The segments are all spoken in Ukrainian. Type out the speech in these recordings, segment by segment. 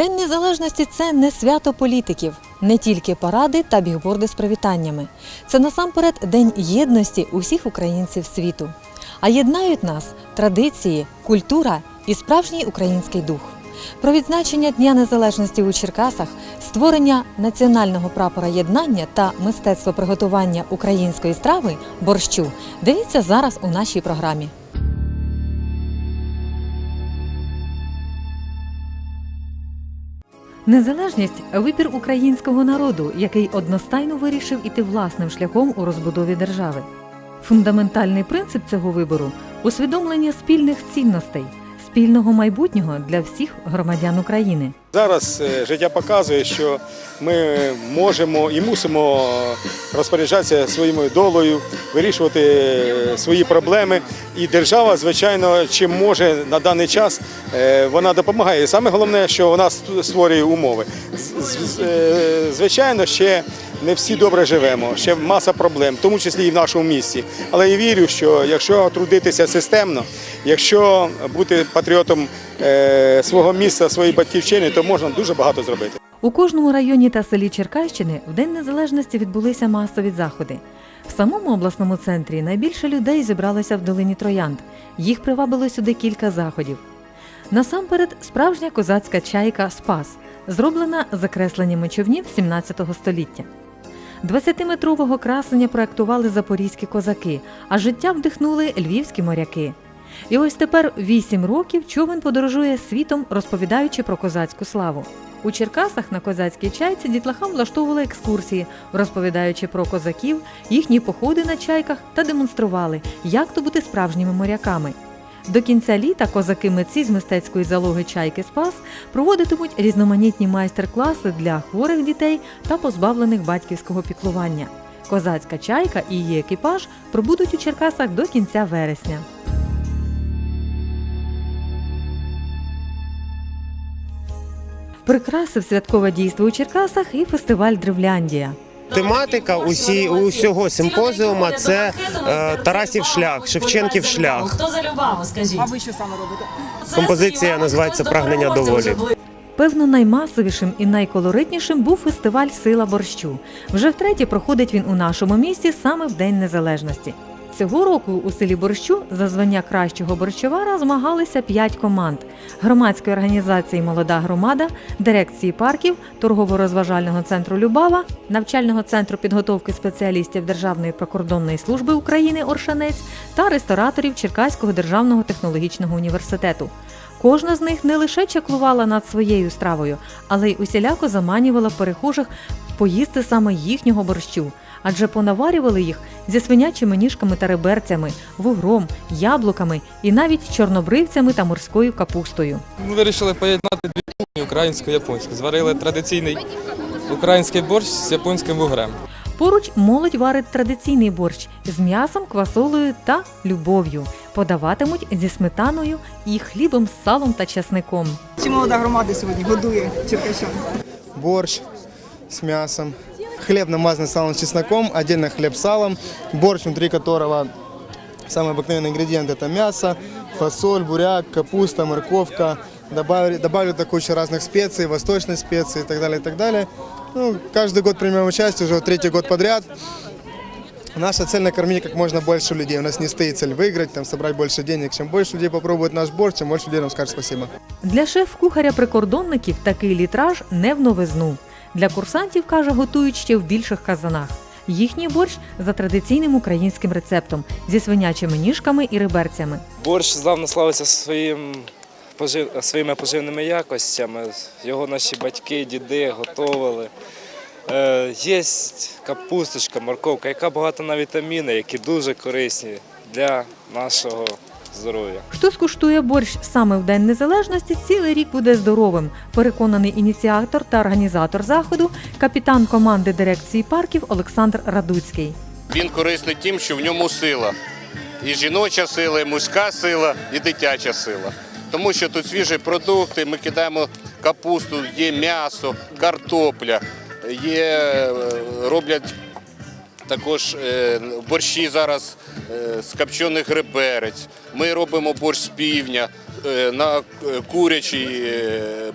День незалежності це не свято політиків, не тільки паради та бігборди з привітаннями. Це насамперед день єдності усіх українців світу. А єднають нас традиції, культура і справжній український дух. Про відзначення Дня Незалежності у Черкасах, створення національного прапора єднання та мистецтво приготування української страви борщу. Дивіться зараз у нашій програмі. Незалежність вибір українського народу, який одностайно вирішив іти власним шляхом у розбудові держави. Фундаментальний принцип цього вибору усвідомлення спільних цінностей, спільного майбутнього для всіх громадян України. Зараз е, життя показує, що ми можемо і мусимо розпоряджатися своєю долею, вирішувати е, свої проблеми. І держава, звичайно, чим може на даний час, е, вона допомагає. Саме головне, що вона створює умови. Звичайно, ще не всі добре живемо, ще маса проблем, в тому числі і в нашому місті. Але я вірю, що якщо трудитися системно, якщо бути патріотом е, свого міста, своєї батьківщини, то можна дуже багато зробити. У кожному районі та селі Черкащини в День Незалежності відбулися масові заходи. В самому обласному центрі найбільше людей зібралося в долині Троянд. Їх привабило сюди кілька заходів. Насамперед, справжня козацька чайка Спас, зроблена закресленнями човнів 17 століття. 20-метрового красення проектували запорізькі козаки, а життя вдихнули львівські моряки. І ось тепер вісім років човен подорожує світом, розповідаючи про козацьку славу. У Черкасах на козацькій чайці дітлахам влаштовували екскурсії, розповідаючи про козаків, їхні походи на чайках та демонстрували, як то бути справжніми моряками. До кінця літа козаки-митці з мистецької залоги Чайки Спас проводитимуть різноманітні майстер-класи для хворих дітей та позбавлених батьківського піклування. Козацька чайка і її екіпаж пробудуть у Черкасах до кінця вересня. Прикрасив святкове дійство у Черкасах і фестиваль Древляндія. Тематика усі усього симпозіума це е, Тарасів шлях, Шевченків шлях. Хто за любаву, скажіть? А ви що саме робите? Композиція називається Прагнення до волі. Певно, наймасовішим і найколоритнішим був фестиваль Сила борщу. Вже втретє проходить він у нашому місті саме в День Незалежності. Цього року у селі Борщу за звання кращого борщовара змагалися п'ять команд громадської організації Молода громада, дирекції парків, торгово-розважального центру Любава, навчального центру підготовки спеціалістів Державної прикордонної служби України Оршанець та рестораторів Черкаського державного технологічного університету. Кожна з них не лише чаклувала над своєю стравою, але й усіляко заманювала перехожих поїсти саме їхнього борщу, адже понаварювали їх зі свинячими ніжками та реберцями, вугром, яблуками і навіть чорнобривцями та морською капустою. Ми вирішили поєднати дві кухні українську і японську. Зварили традиційний український борщ з японським вугрем. Поруч молодь варить традиційний борщ з м'ясом, квасолею та любов'ю. Подаватимуть зі сметаною і хлібом з салом та часником. Чи молода громада сьогодні годує черкащан? борщ с мясом, хлеб намазанный салом с чесноком, отдельно хлеб с салом, борщ, внутри которого самый обыкновенный ингредиент это мясо, фасоль, буряк, капуста, морковка. Добавили, добавили такую кучу разных специй, восточных специй и так далее, и так далее. Ну, каждый год принимаем участие, уже третий год подряд. Наша цель накормить как можно больше людей. У нас не стоит цель выиграть, там, собрать больше денег. Чем больше людей попробует наш борщ, тем больше людей нам скажет спасибо. Для шеф-кухаря прикордонників такий літраж не в новизну. Для курсантів, каже, готують ще в більших казанах. Їхній борщ за традиційним українським рецептом зі свинячими ніжками і реберцями. Борщ славно славиться своїм своїми поживними якостями. Його наші батьки, діди готували. Е, є капусточка, морковка, яка багата на вітаміни, які дуже корисні для нашого здоров'я. Хто скуштує борщ саме в День Незалежності, цілий рік буде здоровим. Переконаний ініціатор та організатор заходу, капітан команди дирекції парків Олександр Радуцький. Він корисний тим, що в ньому сила. І жіноча сила, і мужська сила, і дитяча сила. Тому що тут свіжі продукти, ми кидаємо капусту, є м'ясо, картопля, є, е, роблять також е, борщі зараз е, з копчених реберець. Ми робимо борщ з півня, е, на курячий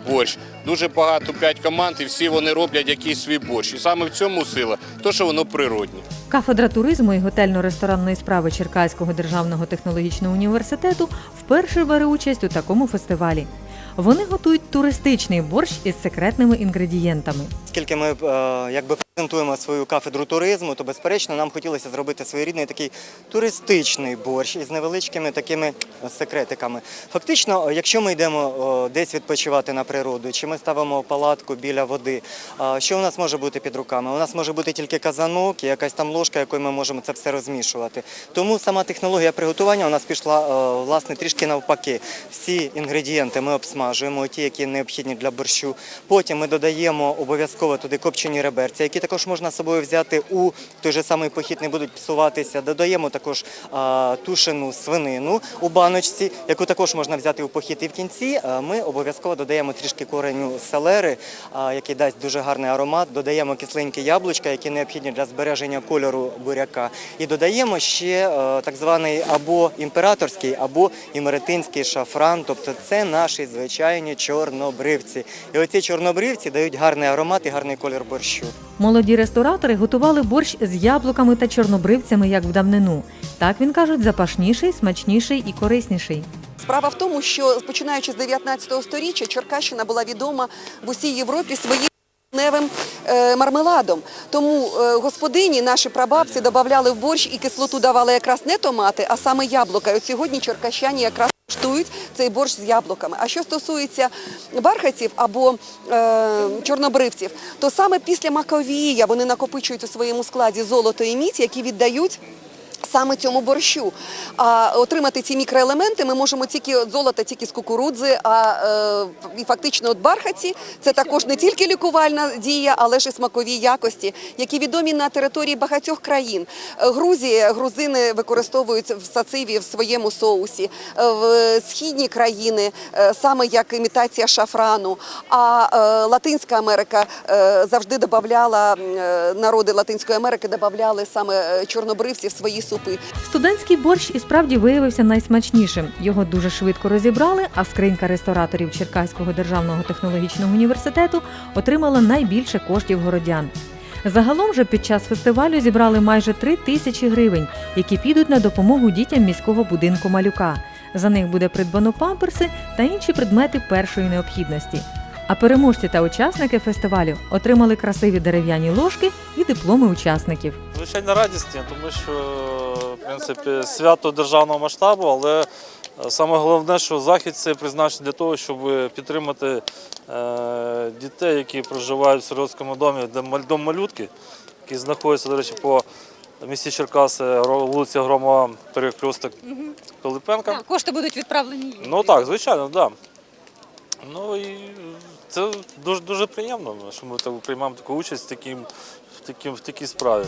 борщ. Дуже багато п'ять команд, і всі вони роблять якийсь свій борщ. І саме в цьому сила, то що воно природне. Кафедра туризму і готельно-ресторанної справи Черкаського державного технологічного університету вперше бере участь у такому фестивалі. Вони готують туристичний борщ із секретними інгредієнтами. Оскільки ми е, якби презентуємо свою кафедру туризму, то безперечно нам хотілося зробити своєрідний такий туристичний борщ із невеличкими такими секретиками. Фактично, якщо ми йдемо е, десь відпочивати на природу, чи ми ставимо палатку біля води, е, що у нас може бути під руками? У нас може бути тільки казанок і якась там ложка, якою ми можемо це все розмішувати. Тому сама технологія приготування у нас пішла е, власне трішки навпаки. Всі інгредієнти ми обсмажуємо, ті, які необхідні для борщу. Потім ми додаємо обов'язково туди копчені реберця, які також можна з собою взяти у той же самий похід, не будуть псуватися. Додаємо також а, тушену свинину у баночці, яку також можна взяти у похід. І в кінці а, ми обов'язково додаємо трішки кореню селери, а, який дасть дуже гарний аромат. Додаємо кисленькі яблучка, які необхідні для збереження кольору буряка. І додаємо ще е, так званий або імператорський, або імеретинський шафран. Тобто це наші звичайні чорнобривці. І оці чорнобривці дають гарний аромат і гарний колір борщу. Молоді ресторатори готували борщ з яблуками та чорнобривцями, як в давнину. Так він кажуть, запашніший, смачніший і корисніший. Справа в тому, що починаючи з 19 століття Черкащина була відома в усій Європі своїм невим е, мармеладом. Тому е, господині, наші прабабці, додавали в борщ і кислоту давали якраз не томати, а саме яблука. І от сьогодні черкащані якраз куштують цей борщ з яблуками. А що стосується бархатців або е, чорнобривців, то саме після Маковія вони накопичують у своєму складі золото і міць, які віддають саме цьому борщу. А отримати ці мікроелементи ми можемо тільки от золота, тільки з кукурудзи, а е, і фактично от бархаці це також не тільки лікувальна дія, але ж і смакові якості, які відомі на території багатьох країн. Е, Грузія, грузини використовують в сациві в своєму соусі, Е, в східні країни саме як імітація шафрану. А Латинська Америка завжди додавала народи Латинської Америки додавали саме чорнобривці в свої супи. Студентський борщ і справді виявився найсмачнішим. Його дуже швидко розібрали, а скринька рестораторів Черкаського державного технологічного університету отримала найбільше коштів городян. Загалом же під час фестивалю зібрали майже три тисячі гривень, які підуть на допомогу дітям міського будинку малюка. За них буде придбано памперси та інші предмети першої необхідності. А переможці та учасники фестивалю отримали красиві дерев'яні ложки і дипломи учасників. Звичайно, радісні, тому що в принципі свято державного масштабу, але е, саме головне, що захід це призначений для того, щоб підтримати е, дітей, які проживають в сиротському домі, де дом малютки, який знаходиться, до речі, по місті Черкаси, вулиця Громова, перекресток Пилипенка. Кошти будуть відправлені. Ну так, звичайно, так. Да. Ну і це дуже дуже приємно, що ми приймаємо таку участь в, таким, в, таким, в такій справі.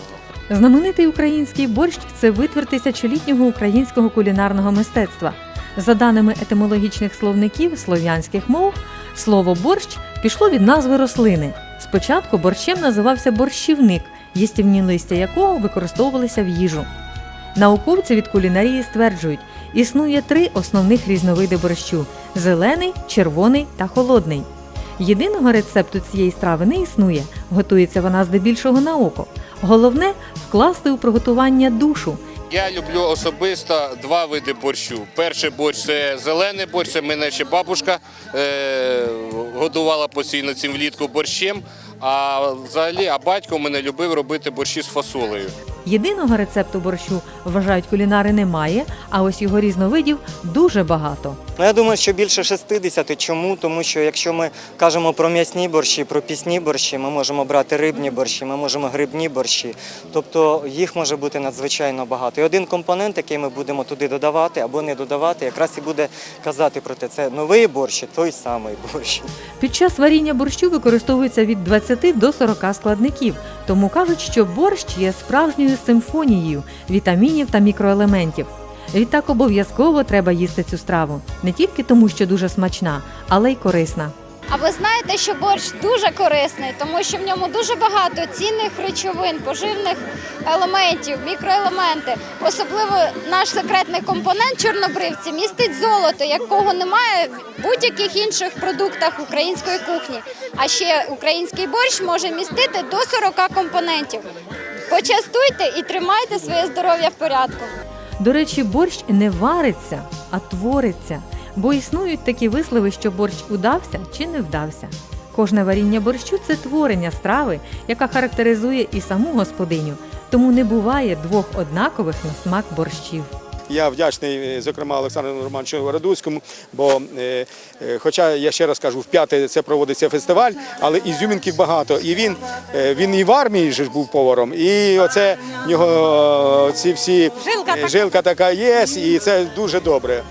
ну. Знаменитий український борщ це витвір тисячолітнього українського кулінарного мистецтва. За даними етимологічних словників слов'янських мов, слово борщ пішло від назви рослини. Спочатку борщем називався борщівник, їстівні листя якого використовувалися в їжу. Науковці від кулінарії стверджують, існує три основних різновиди борщу: зелений, червоний та холодний. Єдиного рецепту цієї страви не існує, готується вона здебільшого на око. Головне вкласти у приготування душу. Я люблю особисто два види борщу. Перший борщ це зелений борщ, це мене ще бабушка е, годувала постійно цим влітку борщем. А взагалі, а батько мене любив робити борщі з фасолею. Єдиного рецепту борщу, вважають кулінари, немає, а ось його різновидів дуже багато. Ну, я думаю, що більше 60. Чому? Тому що якщо ми кажемо про м'ясні борщі, про пісні борщі, ми можемо брати рибні борщі, ми можемо грибні борщі. Тобто їх може бути надзвичайно багато. І один компонент, який ми будемо туди додавати або не додавати, якраз і буде казати про те, це новий борщ, той самий борщ. Під час варіння борщу використовується від 20 до 40 складників, тому кажуть, що борщ є справжньою симфонією вітамінів та мікроелементів. Відтак обов'язково треба їсти цю страву не тільки тому, що дуже смачна, але й корисна. А ви знаєте, що борщ дуже корисний, тому що в ньому дуже багато цінних речовин, поживних елементів, мікроелементи. Особливо наш секретний компонент чорнобривці містить золото, якого немає в будь-яких інших продуктах української кухні. А ще український борщ може містити до 40 компонентів. Почастуйте і тримайте своє здоров'я в порядку. До речі, борщ не вариться, а твориться, бо існують такі вислови, що борщ удався чи не вдався. Кожне варіння борщу це творення страви, яка характеризує і саму господиню, тому не буває двох однакових на смак борщів. Я вдячний, е, зокрема, Олександру Романовичу Радуцькому, бо, е, е, хоча я ще раз кажу, в п'яте це проводиться фестиваль, але ізюмінків багато. І він, він і в армії ж був поваром, і оце в нього ці всі жилка, жилка така є, і це дуже добре.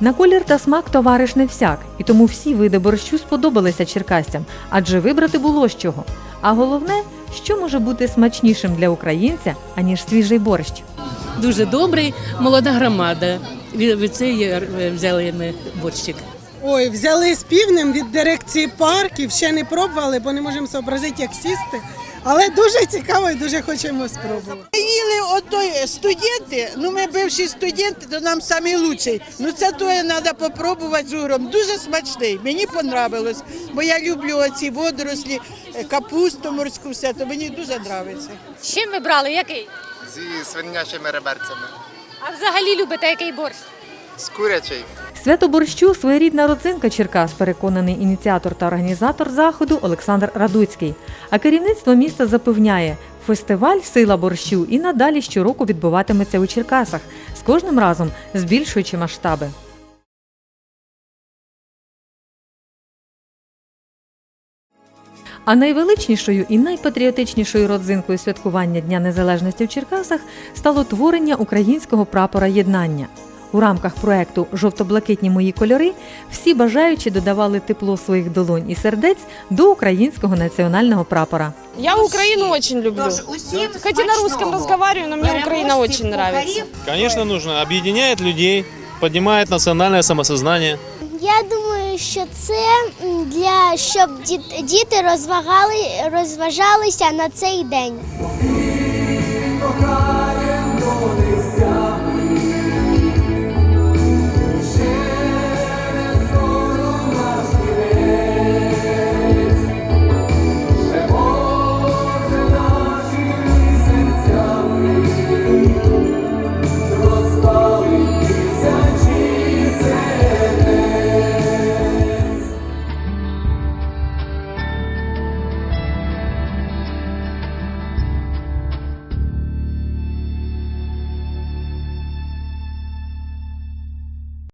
На колір та смак товариш не всяк, і тому всі види борщу сподобалися черкасцям, адже вибрати було з чого. А головне, що може бути смачнішим для українця, аніж свіжий борщ. Дуже добрий, молода громада. Від цієї е, взяли ми борщик. Ой, взяли з півнем від дирекції парків, ще не пробували, бо не можемо зобразити, як сісти. Але дуже цікаво і дуже хочемо спробувати. Їли отой студенти, ну ми бивші студенти, то нам лучший. Ну це то треба попробувати з уром. Дуже смачний. Мені понравилось, бо я люблю оці водорослі, е, капусту морську, все, то мені дуже подобається. З чим ви брали? Який? Зі свинячими реберцями. А взагалі любите який борщ? З курячий. Свято борщу своєрідна родзинка Черкас, переконаний ініціатор та організатор заходу Олександр Радуцький. А керівництво міста запевняє, фестиваль Сила борщу і надалі щороку відбуватиметься у Черкасах, з кожним разом збільшуючи масштаби. А найвеличнішою і найпатріотичнішою родзинкою святкування Дня Незалежності в Черкасах стало творення українського прапора єднання. У рамках проекту Жовто-блакитні мої кольори всі бажаючі додавали тепло своїх долонь і сердець до українського національного прапора. Я Украину очень люблю. Хоть и на русском разговариваю, но мне Украина очень нравится. Конечно, нужно. Объединяет людей, поднимает национальное самосознание. Я думаю, що це для щоб діт- діти розвагали, розважалися на цей день.